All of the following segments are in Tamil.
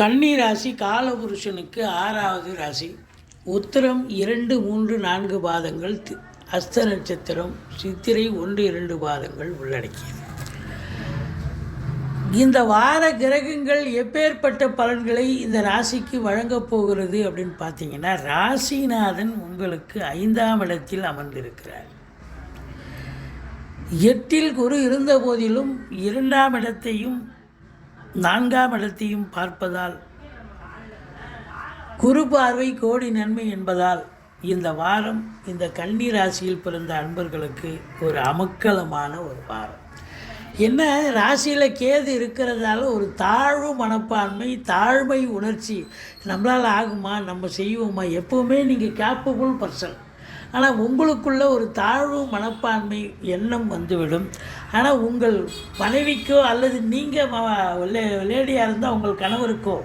கன்னி ராசி காலபுருஷனுக்கு ஆறாவது ராசி. உத்தரம் இரண்டு மூன்று நான்கு பாதங்கள். தி- அஸ்த நட்சத்திரம் சித்திரை ஒன்று இரண்டு பாதங்கள் உள்ளடக்கியது. இந்த வார கிரகங்கள் எப்பேற்பட்ட பலன்களை இந்த ராசிக்கு வழங்கப் போகிறது அப்படின்னு பார்த்தீங்கன்னா ராசிநாதன் உங்களுக்கு ஐந்தாம் இடத்தில் அமர்ந்திருக்கிறார். எட்டில் குரு இருந்த போதிலும் இரண்டாம் இடத்தையும் நான்காம் இடத்தையும் பார்ப்பதால் குரு பார்வை கோடி நன்மை என்பதால் இந்த வாரம் இந்த கன்னி ராசியில் பிறந்த அன்பர்களுக்கு ஒரு அமக்கலமான ஒரு வாரம். என்ன ராசியில் கேது இருக்கிறதால ஒரு தாழ்வு மனப்பான்மை தாழ்மை உணர்ச்சி நம்மளால் ஆகுமா நம்ம செய்வோமா எப்போவுமே நீங்கள் கேப்பபுள் பர்சன் ஆனால் உங்களுக்குள்ள ஒரு தாழ்வு மனப்பான்மை எண்ணம் வந்துவிடும். ஆனால் உங்கள் மனைவிக்கோ அல்லது நீங்கள் லேடியாக இருந்தால் உங்கள் கணவருக்கோ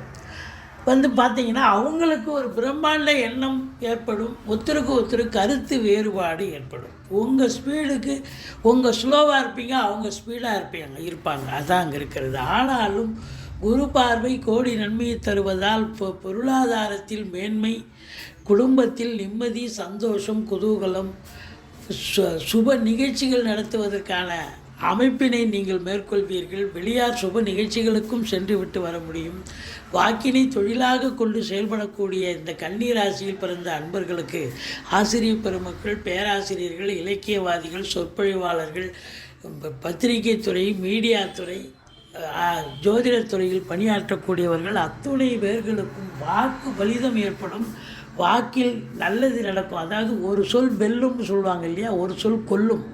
வந்து பார்த்தீங்கன்னா அவங்களுக்கு ஒரு பிரம்மாண்ட எண்ணம் ஏற்படும். ஒருத்தருக்கு ஒருத்தர் கருத்து வேறுபாடு ஏற்படும். உங்கள் ஸ்பீடுக்கு உங்கள் ஸ்லோவாக இருப்பீங்க அவங்க ஸ்பீடாக இருப்பீங்க இருப்பாங்க. அதான் அங்கே இருக்கிறது. ஆனாலும் குரு பார்வை கோடி நன்மையை தருவதால் பொ பொருளாதாரத்தில் மேன்மை குடும்பத்தில் நிம்மதி சந்தோஷம் குதூகலம் சு- சுப நிகழ்ச்சிகள் நடத்துவதற்கான அமைப்பினை நீங்கள் மேற்கொள்வீர்கள். வெளியார் சுப நிகழ்ச்சிகளுக்கும் சென்று விட்டு வர முடியும். வாக்கினை தொழிலாக கொண்டு செயல்படக்கூடிய இந்த கன்னி ராசியில் பிறந்த அன்பர்களுக்கு ஆசிரியர் பெருமக்கள் பேராசிரியர்கள் இலக்கியவாதிகள் சொற்பொழிவாளர்கள் பத்திரிகை துறை மீடியா துறை ஜோதிடர் துறையில் பணியாற்றக்கூடியவர்கள் அத்துணை பேர்களுக்கும் வாக்கு பலிதம் ஏற்படும். வாக்கில் நல்லது நடக்கும். அதாவது ஒரு சொல் வெல்லும் சொல்லுவாங்க இல்லையா? ஒரு சொல் கொல்லும்.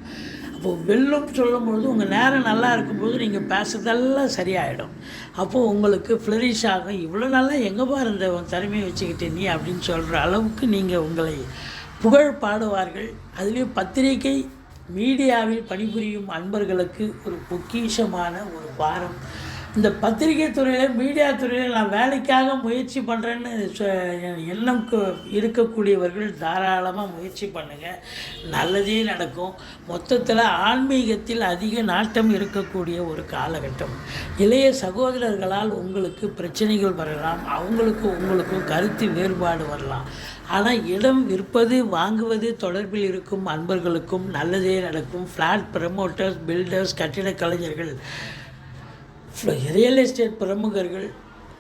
அப்போது வெல்லும் சொல்லும்பொழுது உங்கள் நேரம் நல்லா இருக்கும்போது நீங்கள் பேசுறதெல்லாம் சரியாயிடும். அப்போது உங்களுக்கு ஃப்ளரிஷ் ஆகும். இவ்வளோ நல்லா எங்கே பாரு இந்த உன் திறமையை வச்சுக்கிட்டு நீ அப்படின்னு சொல்கிற அளவுக்கு நீங்கள் உங்களை புகழ் பாடுவார்கள். அதுலேயும் பத்திரிகை மீடியாவில் பணிபுரியும் அன்பர்களுக்கு ஒரு பொக்கிஷமான ஒரு வாரம் இந்த பத்திரிகை துறையில் மீடியா துறையில் நான் வேலைக்காக முயற்சி பண்ணுறேன்னு சொ- எண்ணம் இருக்கக்கூடியவர்கள் தாராளமாக முயற்சி பண்ணுங்கள் நல்லதே நடக்கும். மொத்தத்தில் ஆன்மீகத்தில் அதிக நாட்டம் இருக்கக்கூடிய ஒரு காலகட்டம். இளைய சகோதரர்களால் உங்களுக்கு பிரச்சனைகள் வரலாம். அவங்களுக்கு உங்களுக்கும் கருத்து வேறுபாடு வரலாம். ஆனால் இடம் விற்பது வாங்குவது தொடர்பில் இருக்கும் அன்பர்களுக்கும் நல்லதே நடக்கும். ஃப்ளாட் ப்ரமோட்டர்ஸ் பில்டர்ஸ் கட்டிடக் கலைஞர்கள் ரியல் எஸ்டேட் பிரமுகர்கள்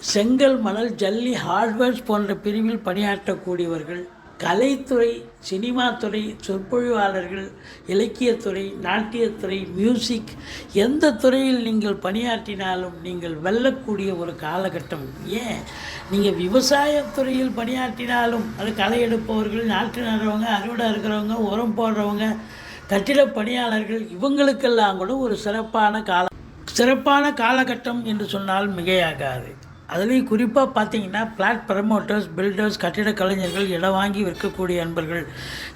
செங்கல் மணல் ஜல்லி ஹார்ட்வேர்ஸ் போன்ற பிரிவில் பணியாற்றக்கூடியவர்கள் கலைத்துறை சினிமாத்துறை சொற்பொழிவாளர்கள் இலக்கியத்துறை நாட்டியத்துறை மியூசிக் எந்த துறையில் நீங்கள் பணியாற்றினாலும் நீங்கள் வெல்லக்கூடிய ஒரு காலகட்டம். ஏன்? நீங்கள் விவசாயத்துறையில் பணியாற்றினாலும் அது களை எடுப்பவர்கள் நாற்று நடுறவங்க அறுவடை இருக்கிறவங்க உரம் போடுறவங்க கட்டிட பணியாளர்கள் இவங்களுக்கெல்லாம் கூட ஒரு சிறப்பான கால சிறப்பான காலகட்டம் என்று சொன்னால் மிகையாகாது. அதுலேயும் குறிப்பாக பார்த்தீங்கன்னா பிளாட் ப்ரமோட்டர்ஸ் பில்டர்ஸ் கட்டிட கலைஞர்கள் இடம் வாங்கி விற்கக்கூடிய அன்பர்கள்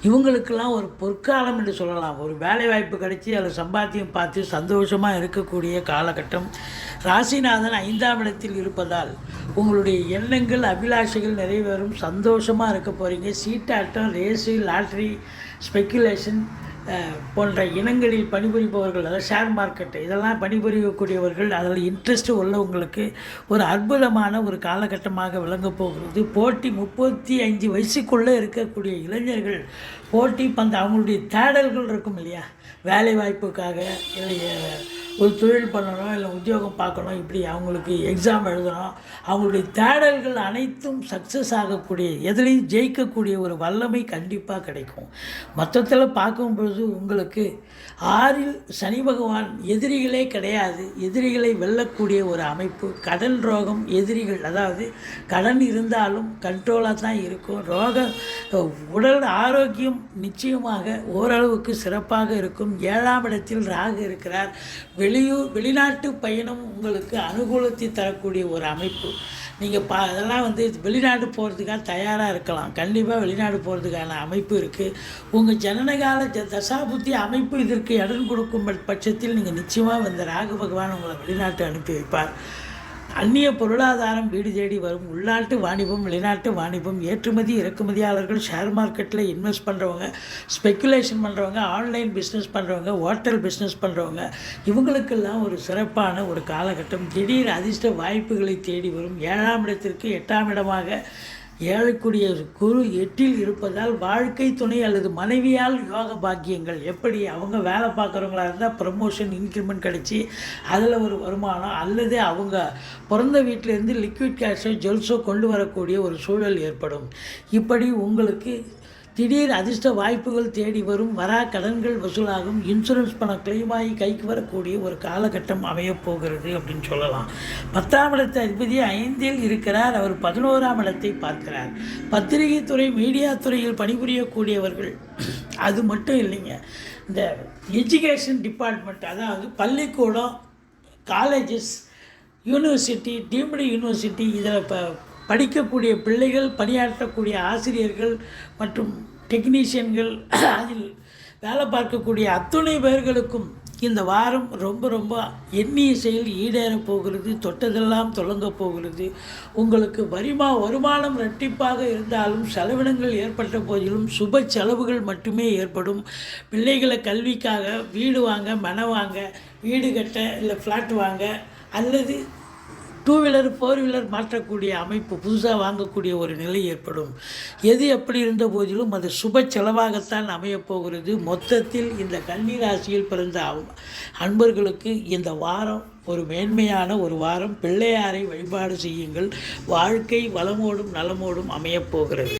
இவங்களுக்கெல்லாம் ஒரு பொற்காலம் என்று சொல்லலாம். ஒரு வேலை வாய்ப்பு கிடைச்சி அதில் சம்பாத்தியம் பார்த்து சந்தோஷமாக இருக்கக்கூடிய காலகட்டம். ராசிநாதன் ஐந்தாம் இடத்தில் இருப்பதால் உங்களுடைய எண்ணங்கள் அபிலாஷைகள் நிறைவேறும். சந்தோஷமாக இருக்க போகிறீங்க சீட்டாட்டம் ரேஸு லாட்ரி ஸ்பெக்குலேஷன் போன்ற இனங்களில் பணிபுரிபவர்கள் அதாவது ஷேர் மார்க்கெட்டு இதெல்லாம் பணிபுரியக்கூடியவர்கள் அதில் இன்ட்ரெஸ்ட் உள்ளவங்களுக்கு ஒரு அற்புதமான ஒரு காலகட்டமாக விளங்கப் போகிறது. போட்டி முப்பத்தி அஞ்சு வயசுக்குள்ளே இருக்கக்கூடிய இளைஞர்கள் போட்டி பந்த அவங்களுடைய தேடல்கள் இருக்கும் இல்லையா? வேலை வாய்ப்புக்காக இல்லை ஒரு தொழில் பண்ணணும் இல்லை உத்தியோகம் பார்க்கணும் இப்படி அவங்களுக்கு எக்ஸாம் எழுதணும். அவங்களுடைய தேடல்கள் அனைத்தும் சக்ஸஸ் ஆகக்கூடிய எதுலேயும் ஜெயிக்கக்கூடிய ஒரு வல்லமை கண்டிப்பாக கிடைக்கும். மொத்தத்தில் பார்க்கும் பொழுது உங்களுக்கு ஆறில் சனி பகவான் எதிரிகளே கிடையாது. எதிரிகளை வெல்லக்கூடிய ஒரு அமைப்பு. கடன் ரோகம் எதிரிகள் அதாவது கடன் இருந்தாலும் கண்ட்ரோலாக தான் இருக்கும். ரோக உடல் ஆரோக்கியம் நிச்சயமாக ஓரளவுக்கு சிறப்பாக இருக்கும். ஏழாம் இடத்தில் ராகு இருக்கிறார். வெளியூர் வெளிநாட்டு பயணம் உங்களுக்கு அனுகூலத்தை தரக்கூடிய ஒரு அமைப்பு. நீங்கள் பா அதெல்லாம் வந்து வெளிநாடு போகிறதுக்காக தயாராக இருக்கலாம். கண்டிப்பாக வெளிநாடு போகிறதுக்கான அமைப்பு இருக்குது உங்கள் ஜனனகால ஜ தசாபுத்தி அமைப்பு இதற்கு இடம் கொடுக்கும் பட்சத்தில் நீங்கள் நிச்சயமாக இந்த ராகு பகவான் உங்களை வெளிநாட்டு அனுப்பி வைப்பார். அந்நிய பொருளாதாரம் வீடு தேடி வரும். உள்நாட்டு வாணிபம் வெளிநாட்டு வாணிபம் ஏற்றுமதி இறக்குமதியாளர்கள் ஷேர் மார்க்கெட்டில் இன்வெஸ்ட் பண்ணுறவங்க ஸ்பெக்குலேஷன் பண்ணுறவங்க ஆன்லைன் பிஸ்னஸ் பண்ணுறவங்க ஹோட்டல் பிஸ்னஸ் பண்ணுறவங்க இவங்களுக்கெல்லாம் ஒரு சிறப்பான ஒரு காலகட்டம். திடீர் அதிர்ஷ்ட வாய்ப்புகளை தேடி வரும். ஏழாம் இடத்திற்கு எட்டாம் இடமாக ஏழக்கூடிய குரு எட்டில் இருப்பதால் வாழ்க்கை துணை அல்லது மனைவியால் யோக பாக்கியங்கள். எப்படி? அவங்க வேலை பார்க்குறவங்களா இருந்தால் ப்ரமோஷன் இன்க்ரிமெண்ட் கிடச்சி அதில் ஒரு வருமானம் அல்லது அவங்க பிறந்த வீட்டிலேருந்து லிக்விட் கேஷோ ஜெல்ஸோ கொண்டு வரக்கூடிய ஒரு சூழல் ஏற்படும். இப்படி உங்களுக்கு திடீர் அதிர்ஷ்ட வாய்ப்புகள் தேடி வரும் வரா கடன்கள் வசூலாகும் இன்சூரன்ஸ் பணம் கிளைமாகி கைக்கு வரக்கூடிய ஒரு காலகட்டம் அமையப் போகிறது அப்படின்னு சொல்லலாம். பத்தாம் இடத்து அதிபதி ஐந்தில் இருக்கிறார். அவர் பதினோராம் இடத்தை பார்க்கிறார். பத்திரிகை துறை மீடியா துறையில் பணிபுரியக்கூடியவர்கள் அது மட்டும் இல்லைங்க. இந்த எஜுகேஷன் டிபார்ட்மெண்ட் அதாவது பள்ளிக்கூடம் காலேஜஸ் யூனிவர்சிட்டி டீம்டு யூனிவர்சிட்டி இதில் இப்போ படிக்கக்கூடிய பிள்ளைகள் பணியாற்றக்கூடிய ஆசிரியர்கள் மற்றும் டெக்னீஷியன்கள் அதில் வேலை பார்க்கக்கூடிய அத்துணை பேர்களுக்கும் இந்த வாரம் ரொம்ப ரொம்ப எண்ணிய செயல் ஈடேறப் போகிறது தொட்டதெல்லாம் தொடங்கப் போகிறது. உங்களுக்கு வரிமா வருமானம் இரட்டிப்பாக இருந்தாலும் செலவினங்கள் ஏற்பட்ட போதிலும் சுப செலவுகள் மட்டுமே ஏற்படும். பிள்ளைகளை கல்விக்காக வீடு வாங்க மன வாங்க வீடு கட்ட இல்லை ஃப்ளாட் வாங்க அல்லது டூ வீலர் ஃபோர் வீலர் மாற்றக்கூடிய அமைப்பு புதுசாக வாங்கக்கூடிய ஒரு நிலை ஏற்படும். எது எப்படி இருந்த போதிலும் அது சுப செலவாகத்தான் அமையப்போகிறது மொத்தத்தில் இந்த கன்னிராசியில் பிறந்த அவ- அன்பர்களுக்கு இந்த வாரம் ஒரு மேன்மையான ஒரு வாரம். பிள்ளையாரை வழிபாடு செய்யுங்கள். வாழ்க்கை வளமோடும் நலமோடும் அமையப்போகிறது